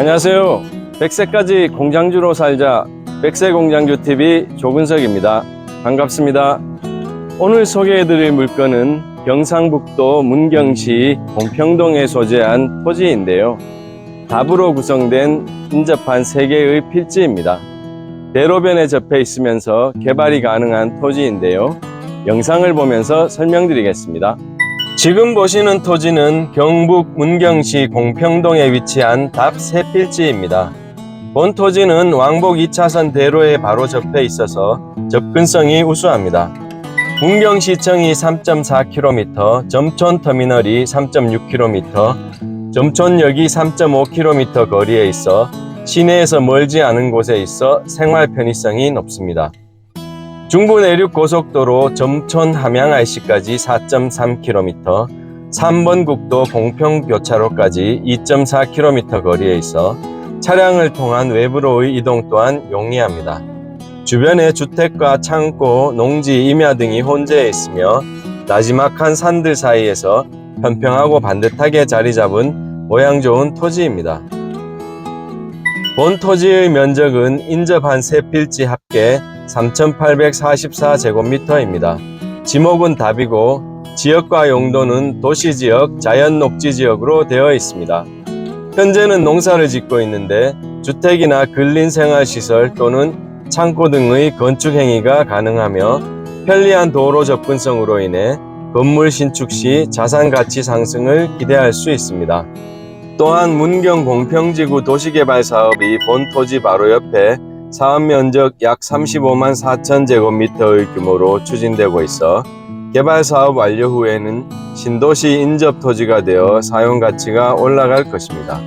안녕하세요. 100세까지 공장주로 살자 백세 공장주TV 조근석입니다. 반갑습니다. 오늘 소개해드릴 물건은 경상북도 문경시 공평동에 소재한 토지인데요. 답으로 구성된 인접한 3개의 필지입니다. 대로변에 접해 있으면서 개발이 가능한 토지인데요. 영상을 보면서 설명드리겠습니다. 지금 보시는 토지는 경북 문경시 공평동에 위치한 답 세필지입니다. 본 토지는 왕복 2차선 대로에 바로 접해 있어서 접근성이 우수합니다. 문경시청이 3.4km, 점촌터미널이 3.6km, 점촌역이 3.5km 거리에 있어 시내에서 멀지 않은 곳에 있어 생활 편의성이 높습니다. 중부 내륙 고속도로 점촌 함양 IC까지 4.3km, 3번 국도 공평 교차로까지 2.4km 거리에 있어 차량을 통한 외부로의 이동 또한 용이합니다. 주변에 주택과 창고, 농지, 임야 등이 혼재해 있으며 나지막한 산들 사이에서 편평하고 반듯하게 자리 잡은 모양 좋은 토지입니다. 본 토지의 면적은 인접한 세 필지 합계 3,844제곱미터입니다. 지목은 답이고 지역과 용도는 도시지역, 자연녹지지역으로 되어 있습니다. 현재는 농사를 짓고 있는데 주택이나 근린생활시설 또는 창고 등의 건축 행위가 가능하며 편리한 도로 접근성으로 인해 건물 신축 시 자산 가치 상승을 기대할 수 있습니다. 또한 문경 공평지구 도시개발 사업이 본 토지 바로 옆에 사업 면적 약 35만 4천 제곱미터의 규모로 추진되고 있어 개발 사업 완료 후에는 신도시 인접 토지가 되어 사용 가치가 올라갈 것입니다.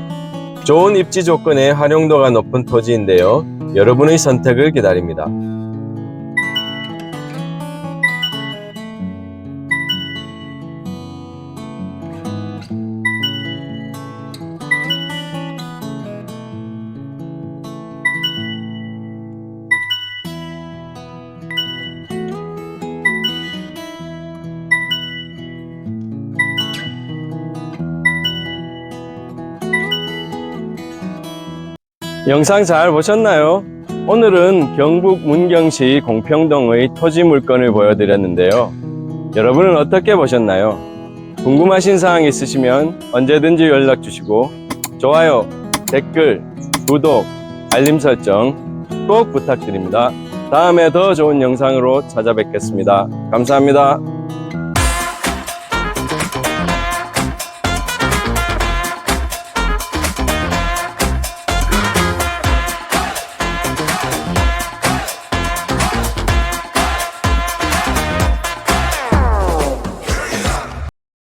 좋은 입지 조건에 활용도가 높은 토지인데요. 여러분의 선택을 기다립니다. 영상 잘 보셨나요? 오늘은 경북 문경시 공평동의 토지 물건을 보여드렸는데요. 여러분은 어떻게 보셨나요? 궁금하신 사항 있으시면 언제든지 연락 주시고 좋아요, 댓글, 구독, 알림 설정 꼭 부탁드립니다. 다음에 더 좋은 영상으로 찾아뵙겠습니다. 감사합니다.